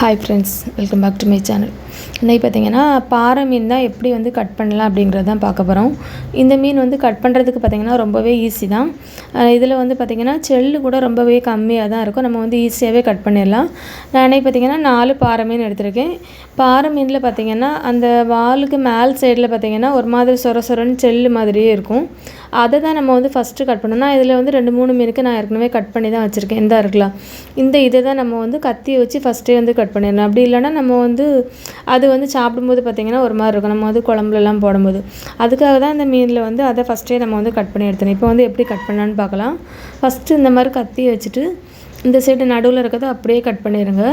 Hi friends welcome back to my channel இன்றைக்கி பார்த்தீங்கன்னா பாறை மீன் தான் எப்படி வந்து கட் பண்ணலாம் அப்படிங்கிறது தான் பார்க்க போகிறோம் இந்த மீன் வந்து கட் பண்ணுறதுக்கு பார்த்திங்கன்னா ரொம்பவே ஈஸி தான். இதில் வந்து பார்த்திங்கன்னா செல்லு கூட ரொம்பவே கம்மியாக தான் இருக்கும். நம்ம வந்து ஈஸியாகவே கட் பண்ணிடலாம். நான் இன்றைக்கி பார்த்திங்கன்னா நாலு பாறை மீன் எடுத்திருக்கேன். பாறை மீனில் பார்த்திங்கன்னா அந்த வாலுக்கு மேல் சைடில் பார்த்திங்கன்னா ஒரு மாதிரி சொர சொரன்னு செல்லு மாதிரியே இருக்கும். அதை தான் நம்ம வந்து ஃபஸ்ட்டு கட் பண்ணணும். இதில் வந்து ரெண்டு மூணு மீனுக்கு நான் ஏற்கனவே கட் பண்ணி தான் வச்சுருக்கேன். இந்த இருக்கலாம் இந்த இதை தான் நம்ம வந்து கத்தி வச்சு ஃபஸ்ட்டே வந்து கட் பண்ணிடலாம் அப்படி இல்லைனா நம்ம வந்து அது வந்து சாப்பிடும்போது பார்த்திங்கன்னா ஒரு மாதிரி இருக்கும். நம்ம வந்து குழம்புலலாம் போடும்போது. அதுக்காக தான் இந்த மீனில் வந்து அதை ஃபஸ்ட்டே நம்ம வந்து கட் பண்ணி எடுத்தணும் இப்போ வந்து எப்படி கட் பண்ணலான்னு பார்க்கலாம். ஃபஸ்ட்டு இந்த மாதிரி கத்தி வச்சுட்டு இந்த சைடு நடுவில் இருக்கிறத அப்படியே கட் பண்ணிடுங்க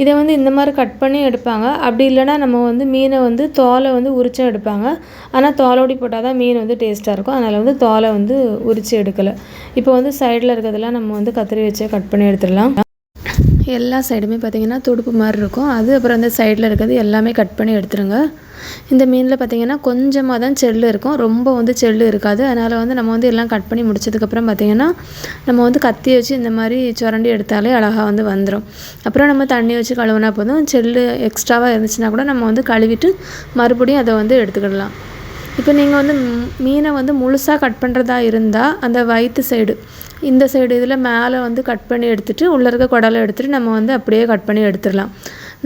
இதை வந்து இந்த மாதிரி கட் பண்ணி எடுப்பாங்க. அப்படி இல்லைனா நம்ம வந்து மீனை வந்து தோலை வந்து உரிச்சும் எடுப்பாங்க. ஆனால் தோலோடி போட்டால் தான் மீன் வந்து டேஸ்ட்டாக இருக்கும். அதனால் வந்து தோலை வந்து உரித்து எடுக்கலை. இப்போ வந்து சைடில் இருக்கிறதெல்லாம் நம்ம வந்து கத்திரி வச்சே கட் பண்ணி எடுத்துடலாம். எல்லா சைடுமே பார்த்திங்கன்னா துடுப்பு மாதிரி இருக்கும். அது அப்புறம் அந்த சைடில் இருக்கிறது எல்லாமே கட் பண்ணி எடுத்துருங்க. இந்த மீனில் பார்த்திங்கன்னா கொஞ்சமாக தான் செல்லு இருக்கும். ரொம்ப வந்து செல்லு இருக்காது. அதனால் வந்து நம்ம வந்து எல்லாம் கட் பண்ணி முடிச்சதுக்கப்புறம் பார்த்திங்கன்னா நம்ம வந்து கத்தி வச்சு இந்த மாதிரி சுரண்டி எடுத்தாலே அழகாக வந்து வந்துடும் அப்புறம் நம்ம தண்ணி வச்சு கழுவுனா போதும். செல்லு எக்ஸ்ட்ராவாக இருந்துச்சுன்னா கூட நம்ம வந்து கழுவிட்டு மறுபடியும் அதை வந்து எடுத்துக்கிடலாம் இப்போ நீங்கள் வந்து மீனை வந்து முழுசாக கட் பண்ணுறதா இருந்தால் அந்த வயிற்று சைடு இந்த சைடு இதில் மேலே வந்து கட் பண்ணி எடுத்துகிட்டு உள்ளே இருக்க குடலை எடுத்துகிட்டு நம்ம வந்து அப்படியே கட் பண்ணி எடுத்துடலாம்.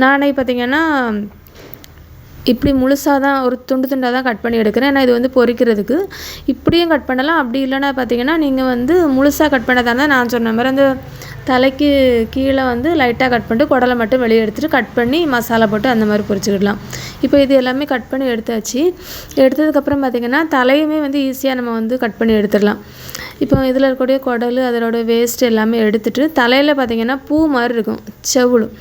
நானே பார்த்திங்கன்னா இப்படி முழுசாக தான் ஒரு துண்டு துண்டாக தான் கட் பண்ணி எடுக்கிறேன். ஏன்னா இது வந்து பொரிக்கிறதுக்கு இப்படியும் கட் பண்ணலாம். அப்படி இல்லைன்னா பார்த்தீங்கன்னா நீங்கள் வந்து முழுசாக கட் பண்ணதாக இருந்தால் நான் சொன்ன மாதிரி அந்த தலைக்கு கீழே வந்து லைட்டாக கட் பண்ணிட்டு குடலை மட்டும் வெளியே எடுத்துகிட்டு கட் பண்ணி மசாலா போட்டு அந்த மாதிரி பொரிச்சுக்கிடலாம். இப்போ இது எல்லாமே கட் பண்ணி எடுத்தாச்சு. எடுத்ததுக்கப்புறம் பார்த்திங்கன்னா தலையுமே வந்து ஈஸியாக நம்ம வந்து கட் பண்ணி எடுத்துடலாம். இப்போ இதில் இருக்கக்கூடிய குடல் அதனோட வேஸ்ட் எல்லாமே எடுத்துகிட்டு தலையில் பார்த்திங்கன்னா பூ மாதிரி இருக்கும் செவுளும்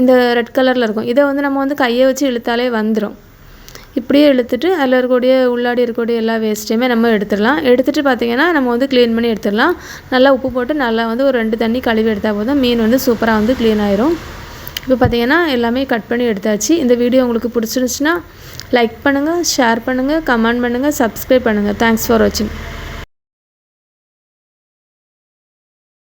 இந்த ரெட் கலரில் இருக்கும். இதை வந்து நம்ம வந்து கையை வச்சு இழுத்தாலே வந்துடும் இப்படியே இழுத்துட்டு அதில் இருக்கக்கூடிய உள்ளாடி இருக்கக்கூடிய எல்லா வேஸ்ட்டையுமே நம்ம எடுத்துடலாம். எடுத்துகிட்டு பார்த்திங்கன்னா நம்ம வந்து க்ளீன் பண்ணி எடுத்துடலாம். நல்லா உப்பு போட்டு நல்லா வந்து ஒரு ரெண்டு தண்ணி கழுவி எடுத்தால் போதும். மீன் வந்து சூப்பராக வந்து க்ளீன் ஆயிரும். இப்போ பார்த்திங்கன்னா எல்லாமே கட் பண்ணி எடுத்தாச்சு. இந்த வீடியோ உங்களுக்கு பிடிச்சிருந்துச்சுன்னா லைக் பண்ணுங்கள் ஷேர் பண்ணுங்கள் கமெண்ட் பண்ணுங்கள் சப்ஸ்கிரைப் பண்ணுங்கள் தேங்க்ஸ் ஃபார் வாட்சிங்